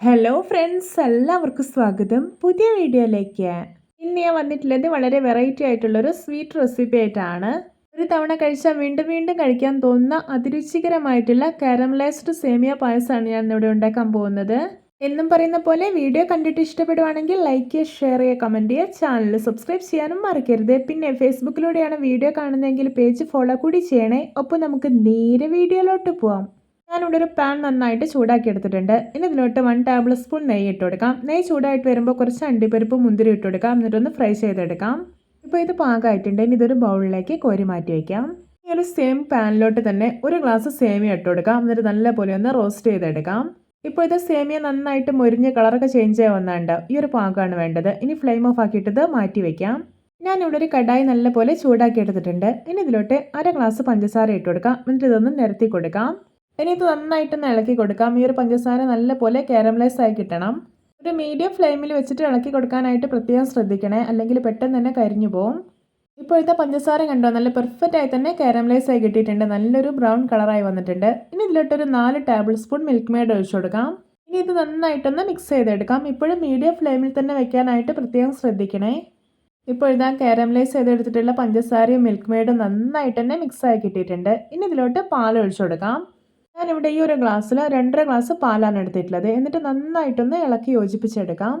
Hello friends എല്ലാവർക്കും സ്വാഗതം. പുതിയ വീഡിയോയിലേക്ക് ഇന്ന് ഞാൻ വന്നിട്ടുള്ളത് വളരെ വെറൈറ്റി ആയിട്ടുള്ള ഒരു സ്വീറ്റ് റെസിപ്പി ആയിട്ടാണ്. ഒരു തവണ കഴിച്ചാൽ വീണ്ടും വീണ്ടും കഴിക്കാൻ തോന്നുന്ന അതിരുചികരമായിട്ടുള്ള കാരമലൈസ്ഡ് സേമിയ പായസമാണ് ഞാൻ ഇവിടെ ഉണ്ടാക്കാൻ പോകുന്നത്. എന്നും പറയുന്ന പോലെ വീഡിയോ കണ്ടിട്ട് ഇഷ്ടപ്പെടുവാണെങ്കിൽ ലൈക്ക് ചെയ്യുക ഷെയർ ചെയ്യുക കമന്റ് ചെയ്യുക. ചാനൽ സബ്സ്ക്രൈബ് ചെയ്യാനും മറക്കരുത്. പിന്നെ ഫേസ്ബുക്കിലൂടെയാണ് വീഡിയോ കാണുന്നതെങ്കിൽ പേജ് ഫോളോ കൂടി ചെയ്യണേ. ഒപ്പം നമുക്ക് നേരെ വീഡിയോയിലോട്ട് പോവാം. ഞാനിവിടെ ഒരു പാൻ നന്നായിട്ട് ചൂടാക്കി എടുത്തിട്ടുണ്ട്. ഇനി ഇതിലോട്ട് വൺ ടേബിൾ സ്പൂൺ നെയ്യ് ഇട്ട് കൊടുക്കാം. നെയ്യ് ചൂടായിട്ട് വരുമ്പോൾ കുറച്ച് അണ്ടിപ്പരിപ്പ് മുന്തിരി ഇട്ട് കൊടുക്കാം. എന്നിട്ടൊന്ന് ഫ്രൈ ചെയ്തെടുക്കാം. ഇപ്പോൾ ഇത് പാകമായിട്ടുണ്ട് ഇനി ഇതൊരു ബൗളിലേക്ക് കോരി മാറ്റി വയ്ക്കാം ഈ ഒരു സെയിം പാനിലോട്ട് തന്നെ ഒരു ഗ്ലാസ് സേമിയ ഇട്ട് കൊടുക്കാം. എന്നിട്ട് നല്ലപോലെ ഒന്ന് റോസ്റ്റ് ചെയ്തെടുക്കാം. ഇപ്പോൾ ഇത് സേമിയ നന്നായിട്ട് മുരിഞ്ഞ് കളറൊക്കെ ചേഞ്ച് ചെയ്യാൻ വന്നുണ്ട് ഈ ഒരു പാകമാണ് വേണ്ടത്. ഇനി ഫ്ലെയിം ഓഫ് ആക്കിയിട്ട് ഇത് മാറ്റി വയ്ക്കാം ഞാനിവിടെ ഒരു കടായി നല്ലപോലെ ചൂടാക്കി എടുത്തിട്ടുണ്ട്. ഇനി ഇതിലോട്ട് അര ഗ്ലാസ് പഞ്ചസാര ഇട്ട് കൊടുക്കാം. എന്നിട്ട് ഇതൊന്ന് നിരത്തി കൊടുക്കാം. ഇനി ഇത് നന്നായിട്ടൊന്ന് ഇളക്കി കൊടുക്കാം. ഈ ഒരു പഞ്ചസാര നല്ലപോലെ കാരമലൈസ് ആയി കിട്ടണം. ഒരു മീഡിയം ഫ്ലെയിമിൽ വെച്ചിട്ട് ഇളക്കി കൊടുക്കാനായിട്ട് പ്രത്യേകം ശ്രദ്ധിക്കണേ. അല്ലെങ്കിൽ പെട്ടെന്ന് തന്നെ കരിഞ്ഞു പോകും ഇപ്പോഴത്തെ പഞ്ചസാര കണ്ടോ? നല്ല പെർഫെക്റ്റ് ആയി തന്നെ കാരമലൈസ് ആയി കിട്ടിയിട്ടുണ്ട്. നല്ലൊരു ബ്രൗൺ കളറായി വന്നിട്ടുണ്ട്. ഇനി ഇതിലോട്ടൊരു നാല് ടേബിൾ സ്പൂൺ മിൽക്ക് മെയ്ഡ് ഒഴിച്ചു കൊടുക്കാം. ഇനി ഇത് നന്നായിട്ടൊന്ന് മിക്സ് ചെയ്തെടുക്കാം. ഇപ്പോഴും മീഡിയം ഫ്ലെയിമിൽ തന്നെ വെക്കാനായിട്ട് പ്രത്യേകം ശ്രദ്ധിക്കണേ. ഇപ്പോഴിതാ കാരമലൈസ് ചെയ്തെടുത്തിട്ടുള്ള പഞ്ചസാരയും മിൽക്ക് മെയ്ഡും നന്നായിട്ട് തന്നെ മിക്സ് ആയി കിട്ടിയിട്ടുണ്ട്. ഇനി ഇതിലോട്ട് പാൽ ഒഴിച്ചു കൊടുക്കാം. ഞാനിവിടെ ഈ ഒരു ഗ്ലാസ്സിൽ രണ്ടര ഗ്ലാസ് പാലാണ് എടുത്തിട്ടുള്ളത്. എന്നിട്ട് നന്നായിട്ടൊന്ന് ഇളക്കി യോജിപ്പിച്ചെടുക്കാം.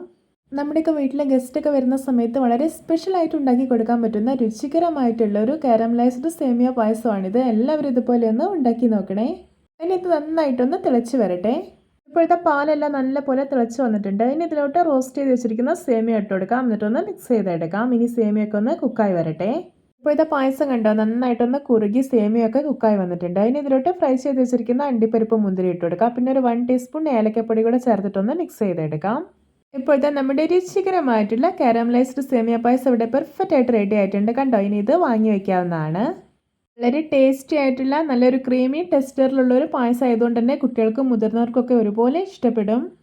നമ്മുടെയൊക്കെ വീട്ടിലെ ഗസ്റ്റൊക്കെ വരുന്ന സമയത്ത് വളരെ സ്പെഷ്യലായിട്ട് ഉണ്ടാക്കി കൊടുക്കാൻ പറ്റുന്ന രുചികരമായിട്ടുള്ള ഒരു കാരമലൈസ്ഡ് സേമിയ പായസമാണിത്. എല്ലാവരും ഇതുപോലെ ഒന്ന് ഉണ്ടാക്കി നോക്കണേ. ഇനി ഇത് നന്നായിട്ടൊന്ന് തിളച്ച് വരട്ടെ. ഇപ്പോഴത്തെ പാലെല്ലാം നല്ല പോലെ തിളച്ച് വന്നിട്ടുണ്ട്. ഇനി ഇതിലോട്ട് റോസ്റ്റ് ചെയ്ത് വെച്ചിരിക്കുന്ന സേമിയ ഇട്ട് കൊടുക്കാം. എന്നിട്ടൊന്ന് മിക്സ് ചെയ്തെടുക്കാം. ഇനി സേമിയൊക്കെ ഒന്ന് കുക്കായി വരട്ടെ. ഇപ്പോൾ ഇതാ പായസം കണ്ടോ? നന്നായിട്ടൊന്ന് കുറുകി സേമിയൊക്കെ കുക്കായി വന്നിട്ടുണ്ട്. അതിന് ഇതിലോട്ട് ഫ്രൈ ചെയ്ത് വെച്ചിരിക്കുന്ന അണ്ടിപ്പരിപ്പ് മുന്തിരി ഇട്ട് കൊടുക്കാം. പിന്നെ ഒരു വൺ ടീസ്പൂൺ ഏലക്കപ്പൊടി കൂടെ ചേർത്തിട്ടൊന്ന് മിക്സ് ചെയ്തെടുക്കാം. ഇപ്പോഴത്തെ നമ്മുടെ രുചികരമായിട്ടുള്ള കാരമലൈസ്ഡ് സേമിയ പായസം ഇവിടെ പെർഫെക്റ്റ് ആയിട്ട് റെഡി ആയിട്ടുണ്ട്. കണ്ടോ? ഇനി ഇത് വാങ്ങി വയ്ക്കാവുന്നതാണ് വളരെ ടേസ്റ്റി ആയിട്ടുള്ള നല്ലൊരു ക്രീമി ടെക്സ്ചറിലുള്ള ഒരു പായസം ആയതുകൊണ്ട് തന്നെ കുട്ടികൾക്കും മുതിർന്നവർക്കൊക്കെ ഒരുപോലെ ഇഷ്ടപ്പെടും.